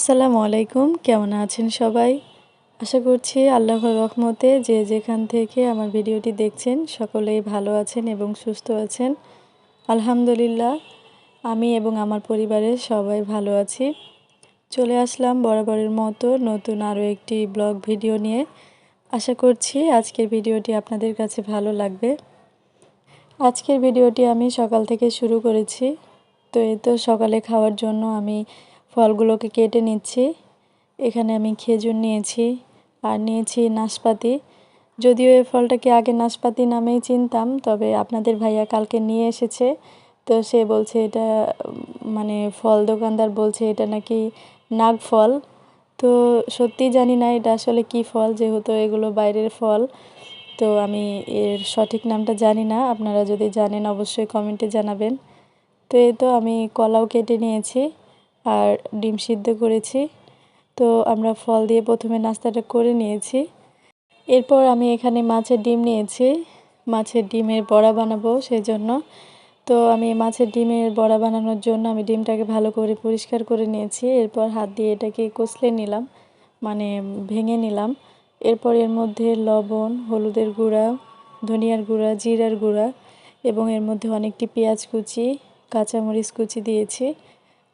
আসসালামু আলাইকুম। কেমন আছেন সবাই? আশা করছি আল্লাহর রহমতে যে যেখান থেকে আমার ভিডিওটি দেখছেন সকলেই ভালো আছেন এবং সুস্থ আছেন। আলহামদুলিল্লাহ, আমি এবং আমার পরিবারের সবাই ভালো আছি। চলে আসলাম বরাবরের মতো নতুন আরও একটি ব্লগ ভিডিও নিয়ে। আশা করছি আজকের ভিডিওটি আপনাদের কাছে ভালো লাগবে। আজকের ভিডিওটি আমি সকাল থেকে শুরু করেছি। তো এই তো সকালে খাওয়ার জন্য আমি ফলগুলোকে কেটে নিচ্ছি। এখানে আমি খেজুর নিয়েছি আর নিয়েছি নাশপাতি। যদিও এই ফলটাকে আগে নাশপাতি নামেই চিনতাম, তবে আপনাদের ভাইয়া কালকে নিয়ে এসেছে। তো সে বলছে এটা মানে ফল দোকানদার বলছে এটা নাকি নাগ ফল। তো সত্যি জানি না এটা আসলে কি ফল, যেহেতু এগুলো বাইরের ফল। তো আমি এর সঠিক নামটা জানি না, আপনারা যদি জানেন অবশ্যই কমেন্টে জানাবেন। তো এই তো আমি কলাও কেটে নিয়েছি। আর ডিম সিদ্ধ করেছি। তো আমরা ফল দিয়ে প্রথমে নাস্তাটা করে নিয়েছি। এরপর আমি এখানে মাছের ডিম নিয়েছি। মাছের ডিমের বড়া বানাবো সেই জন্য তো আমি মাছের ডিমের বড়া বানানোর জন্য আমি ডিমটাকে ভালো করে পরিষ্কার করে নিয়েছি। এরপর হাত দিয়ে এটাকে কষলে নিলাম মানে ভেঙে নিলাম। এরপর এর মধ্যে লবণ, হলুদের গুঁড়া, ধনিয়ার গুঁড়া, জিরার গুঁড়া এবং এর মধ্যে অনেকটি পেঁয়াজ কুচি, কাঁচামরিচ কুচি দিয়েছি।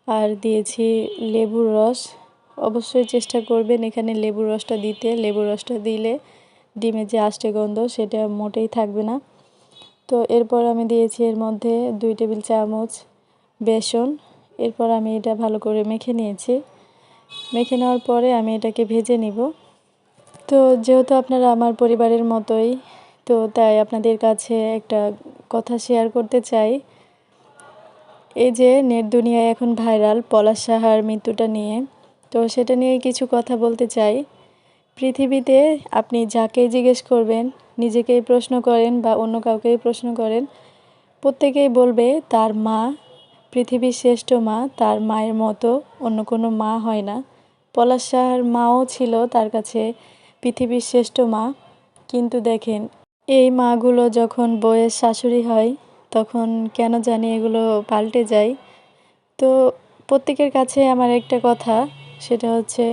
আর দিয়েছি লেবুর রস। অবশ্যই চেষ্টা করবেন এখানে লেবুর রসটা দিতে। লেবুর রসটা দিলে ডিমের যে আষ্টে গন্ধ সেটা মোটেই থাকবে না। তো এরপর আমি দিয়েছি এর মধ্যে দুই টেবিল চামচ বেসন। এরপর আমি এটা ভালো করে মেখে নিয়েছি। মেখে নেওয়ার পরে আমি এটাকে ভেজে নিব। তো যেহেতু আপনারা আমার পরিবারের মতোই, তো তাই আপনাদের কাছে একটা কথা শেয়ার করতে চাই। এই যে নেট দুনিয়ায় এখন ভাইরাল, পলাশ সাহার মৃত্যুটা নিয়ে। তো সেটা নিয়ে কিছু কথা বলতে চাই। পৃথিবীতে আপনি যাকে জিজ্ঞেস করবেন, নিজেকেই প্রশ্ন করেন বা অন্য কাউকেই প্রশ্ন করেন, প্রত্যেকেই বলবে, তার মা, পৃথিবীর শ্রেষ্ঠ মা, তার মায়ের মতো অন্য কোনো মা হয় না। পলাশ সাহার মাও ছিল তার কাছে পৃথিবীর শ্রেষ্ঠ মা। কিন্তু দেখেন, এই মাগুলো যখন বইয়ের শাশুড়ি হয় তখন কেন জানি এগুলো পাল্টে যায়। তো প্রত্যেকের কাছে আমার একটা কথা, সেটা হচ্ছে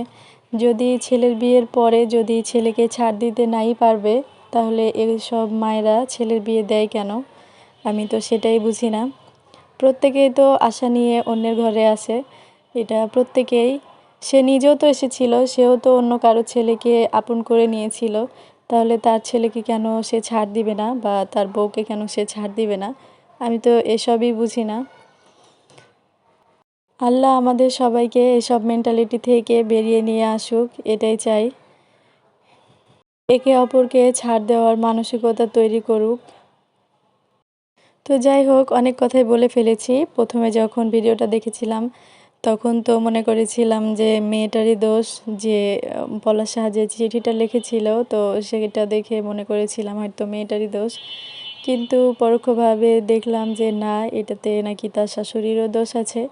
যদি ছেলের বিয়ের পরে যদি ছেলেকে ছাড় দিতে নাই পারবে, তাহলে সব মায়েরা ছেলের বিয়ে দেয় কেন? আমি তো সেটাই বুঝি না। প্রত্যেকেই তো আশা নিয়ে অন্যের ঘরে আসে। এটা প্রত্যেকেই, সে নিজেও তো এসেছিল, সেও তো অন্য কারও ছেলেকে আপন করে নিয়েছিল। তাহলে তার ছেলেকে কেন সে ছাড় দিবে না বা তার বউকে কেন সে ছাড় দিবে না? আমি তো এসবই বুঝি না। আল্লাহ আমাদের সবাইকে এসব মেন্টালিটি থেকে বেরিয়ে নিয়ে আসুক, এটাই চাই। একে অপরকে ছাড় দেওয়ার মানসিকতা তৈরি করুক। তো যাই হোক, অনেক কথাই বলে ফেলেছি। প্রথমে যখন ভিডিওটা দেখেছিলাম তখন তো মনে করেছিলাম যে মেয়েটারই দোষ, যে পলাশ সাহায্যে চিঠিটা লিখেছিল, তো সেটা দেখে মনে করেছিলাম হয়তো মেয়েটারই দোষ। কিন্তু পরোক্ষভাবে দেখলাম যে না, এটাতে নাকি তার শাশুড়িরও দোষ আছে।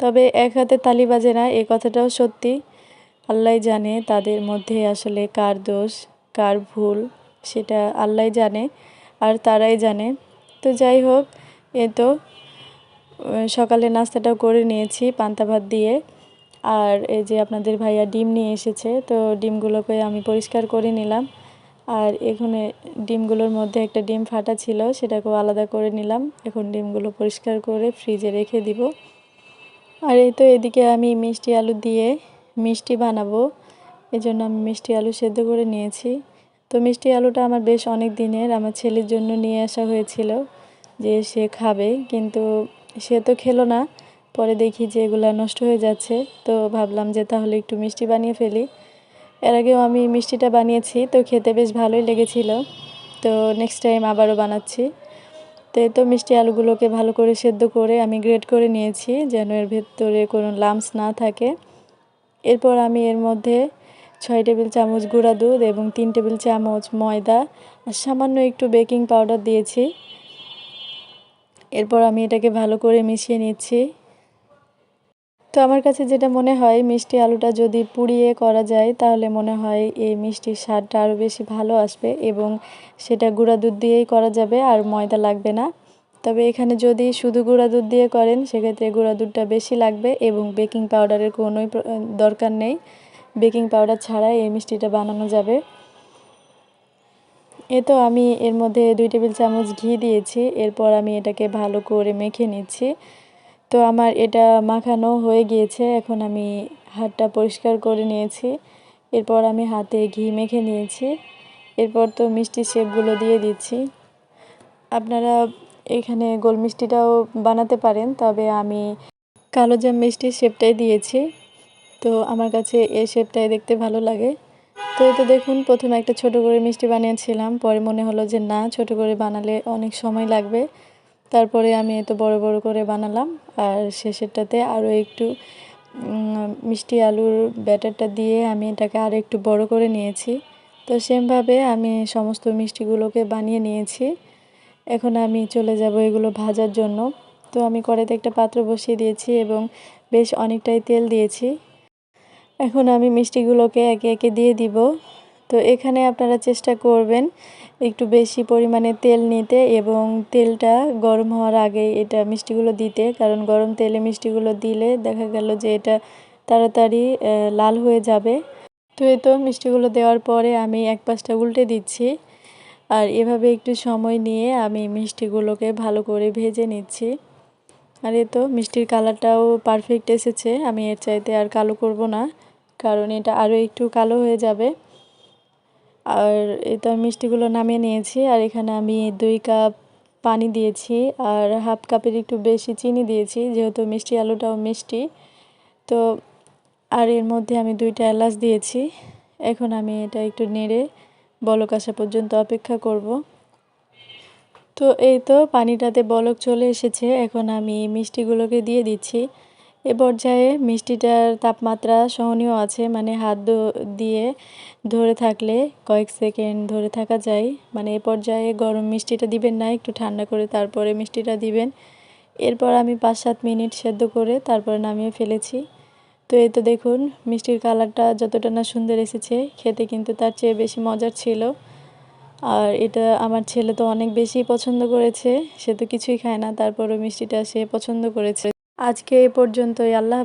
তবে এক হাতে তালি বাজে না, এ কথাটাও সত্যি। আল্লাহ জানে তাদের মধ্যে আসলে কার দোষ, কার ভুল, সেটা আল্লাহ জানে আর তারাই জানে। তো যাই হোক, এ তো সকালে নাস্তাটাও করে নিয়েছি, পান্তা ভাত দিয়ে। আর এই যে আপনাদের ভাইয়া ডিম নিয়ে এসেছে, তো ডিমগুলোকে আমি পরিষ্কার করে নিলাম। আর এখানে ডিমগুলোর মধ্যে একটা ডিম ফাটা ছিল, সেটাকেও আলাদা করে নিলাম। এখন ডিমগুলো পরিষ্কার করে ফ্রিজে রেখে দিব। আর এই তো এদিকে আমি মিষ্টি আলু দিয়ে মিষ্টি বানাবো। এই জন্য আমি মিষ্টি আলু সেদ্ধ করে নিয়েছি। তো মিষ্টি আলুটা আমার বেশ অনেক দিনের, আমার ছেলের জন্য নিয়ে আসা হয়েছিল যে সে খাবে। কিন্তু সে তো খেলো না। পরে দেখি যে এগুলো নষ্ট হয়ে যাচ্ছে। তো ভাবলাম যে তাহলে একটু মিষ্টি বানিয়ে ফেলি। এর আগেও আমি মিষ্টিটা বানিয়েছি, তো খেতে বেশ ভালোই লেগেছিল। তো নেক্সট টাইম আবারও বানাচ্ছি। তো এ তো মিষ্টি আলুগুলোকে ভালো করে সেদ্ধ করে আমি গ্রেড করে নিয়েছি, যেন এর ভেতরে কোনো লামস না থাকে। এরপর আমি এর মধ্যে ছয় টেবিল চামচ গুঁড়া দুধ এবং তিন টেবিল চামচ ময়দা আর সামান্য একটু বেকিং পাউডার দিয়েছি। এরপর আমি এটাকে ভালো করে মিশিয়ে নিচ্ছি। তো আমার কাছে যেটা মনে হয়, মিষ্টি আলুটা যদি পুড়িয়ে করা যায়, তাহলে মনে হয় এই মিষ্টির স্বাদটা আরও বেশি ভালো আসবে এবং সেটা গুঁড়া দুধ দিয়েই করা যাবে আর ময়দা লাগবে না। তবে এখানে যদি শুধু গুঁড়া দুধ দিয়ে করেন, সেক্ষেত্রে গুঁড়া দুধটা বেশি লাগবে এবং বেকিং পাউডারের কোনোই দরকার নেই। বেকিং পাউডার ছাড়াই এই মিষ্টিটা বানানো যাবে। এ তো আমি এর মধ্যে দুই টেবিল চামচ ঘি দিয়েছি, এরপর আমি এটাকে ভালো করে মেখে নিচ্ছি। তো আমার এটা মাখানো হয়ে গিয়েছে, এখন আমি হাতটা পরিষ্কার করে নিয়েছি। এরপর আমি হাতে ঘি মেখে নিয়েছি, এরপর তো মিষ্টি শেপগুলো দিয়ে দিচ্ছি। আপনারা এখানে গোল মিষ্টিটাও বানাতে পারেন, তবে আমি কালো জাম মিষ্টির শেপটাই দিয়েছি। তো আমার কাছে এই শেপটাই দেখতে ভালো লাগে। তো এই তো দেখুন, প্রথমে একটা ছোট করে মিষ্টি বানিয়েছিলাম। পরে মনে হলো যে না, ছোট করে বানালে অনেক সময় লাগবে। তারপরে আমি এত বড় বড় করে বানালাম। আর শেষেরটাতে আরও একটু মিষ্টি আলুর ব্যাটারটা দিয়ে আমি এটাকে আরও একটু বড় করে নিয়েছি। তো সেমভাবে আমি সমস্ত মিষ্টিগুলোকে বানিয়ে নিয়েছি। এখন আমি চলে যাব এগুলো ভাজার জন্য। তো আমি কড়াইতে একটা পাত্র বসিয়ে দিয়েছি এবং বেশ অনেকটাই তেল দিয়েছি। এখন আমি মিষ্টিগুলোকে একে একে দিয়ে দিব। তো এখানে আপনারা চেষ্টা করবেন একটু বেশি পরিমাণে তেল নিতে এবং তেলটা গরম হওয়ার আগে এটা মিষ্টিগুলো দিতে। কারণ গরম তেলে মিষ্টিগুলো দিলে দেখা গেল যে এটা তাড়াতাড়ি লাল হয়ে যাবে। তো এই তো মিষ্টিগুলো দেওয়ার পরে আমি এক পাশটা উল্টে দিচ্ছি। আর এভাবে একটু সময় নিয়ে আমি মিষ্টিগুলোকে ভালো করে ভেজে নিচ্ছি। আর এই তো মিষ্টির কালারটাও পারফেক্ট এসেছে। আমি এর চাইতে আর কালো করব না। কারণ এটা আরও একটু কালো হয়ে যাবে। আর এই তো মিষ্টিগুলো নামিয়ে নিয়েছি, আর এখানে আমি দুই কাপ পানি দিয়েছি, আর হাফ কাপের একটু বেশি চিনি দিয়েছি, যেহেতু মিষ্টি আলুটাও মিষ্টি। তো, আর এর মধ্যে আমি দুইটা এলাচ দিয়েছি। এখন আমি এটা একটু নেড়ে বলক আসা পর্যন্ত অপেক্ষা করব। তো এই তো পানিটাতে বলক চলে এসেছে, এখন আমি মিষ্টিগুলোকে দিয়ে দিচ্ছি। এ পর্যায়ে মিষ্টিটার তাপমাত্রা সহনীয় আছে মানে হাত দিয়ে ধরে থাকলে কয়েক সেকেন্ড ধরে থাকা যায়। মানে এ পর্যায়ে গরম মিষ্টিটা দিবেন না, একটু ঠান্ডা করে তারপরে মিষ্টিটা দিবেন। এরপর আমি পাঁচ সাত মিনিট সেদ্ধ করে তারপরে নামিয়ে ফেলেছি। তো এই তো দেখুন, মিষ্টির কালারটা যতটা না সুন্দর এসেছে, খেতে কিন্তু তার চেয়ে বেশি মজার ছিল। আর এটা আমার ছেলে তো অনেক বেশি পছন্দ করেছে, সে তো কিছুই খায় না, তারপরও মিষ্টিটা সে পছন্দ করেছে। আজকে এ পর্যন্তই আল্লাহ।